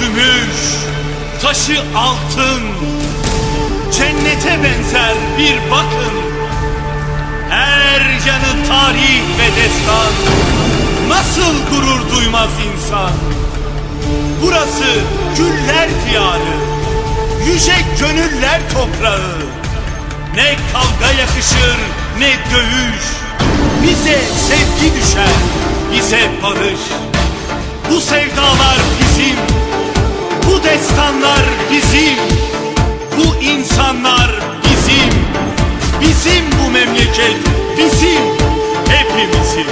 Gümüş, taşı altın, cennete benzer bir bakın. Her yanı tarih ve destan, nasıl gurur duymaz insan? Burası güller diyarı, yüce gönüller toprağı. Ne kavga yakışır ne dövüş, bize sevgi düşer, bize barış. Bu sevdalar bizim, bu destanlar bizim, bu insanlar bizim, bizim bu memleket bizim, hepimizin.